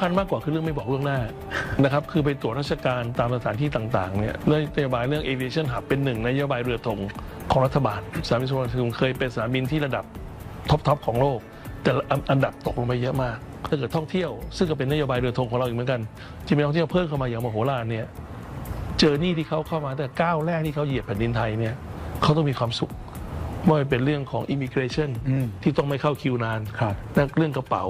คัญมากกว่าคือเรื่องไม่บอกล่วงหน้านะครับคือไปตรวจราชการตามสถานที่ต่างๆเนี่ยเรื่องนโยบายเรื่อง aviation hub เป็นหนึ่งในนโยบายเรือธงของรัฐบาลสนามบินสุวรรณภูมิเคยเป็นสนามบินที่ระดับท็อปทอปของโลก แต่อันอันดับตกลงไปเยอะมากถ้าเกิดท่องเที่ยว ซึ่งก็เป็นนโยบายเรือธงของเราอีกเหมือนกันที่มีนักท่องเที่ยวเพิ่มเข้ามาอย่างมโหฬารเนี่ยเจอนี่ที่เขาเข้ามาแต่ก้าวแรกที่เขาเหยียบแผ่นดินไทยเนี่ยเขาต้องมีความสุขไม่ว่าเป็นเรื่องของ immigration อืมที่ต้องไม่เข้าคิวนานครับนะเรื่องกระเป๋า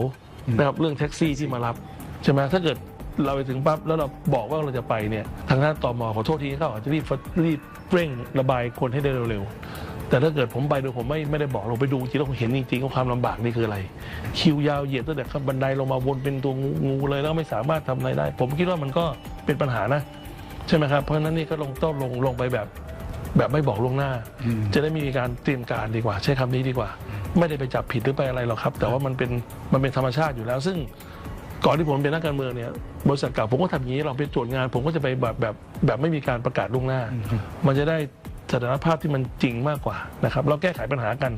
นะครับเรื่องแท็กซี่ที่มารับใช่ไหมถ้าเกิดเราไปถึงปั๊บแล้วเราบอกว่าเราจะไปเนี่ยทางด้านตมขอโทษทีเขาอาจจะรีบรีบเร่งระบายคนให้ได้เร็วๆแต่ถ้าเกิดผมไปโดยผมไม่ไม่ได้บอกลงไปดูจริงแล้วผมเห็นจริงๆว่าความลำบากนี่คืออะไร คิวยาวเหยียดตั้งแต่ขั้นบันไดลงมาวนเป็นตัวงูงูเลยแล้วไม่สามารถทำอะไรได้ ผมคิดว่ามันก็เป็นปัญหานะ ใช่ไหมครับเพราะฉะนั้นนี่ก็ลงต้องลงลงไปแบบแบบไม่บอกล่วงหน้าอืมจะได้มีการเตรียมการดีกว่า ใช้คำนี้ดีกว่า ไม่ได้ไปจับผิดหรือไปอะไรหรอกครับ แต่ว่ามันเป็นมันเป็นธรรมชาติอยู่แล้ว ซึ่งก่อนที่ผมเป็นนักการเมืองเนี่ยบริษัทเก่าผมก็ทำอย่างนี้เราไปตรวจงาน ผมก็จะไปแบบแบบแบบไม่มีการประกาศล่วงหน้า มันจะได้สถานภาพที่มันจริงมากกว่านะครับเราแก้ไขปัญหากัน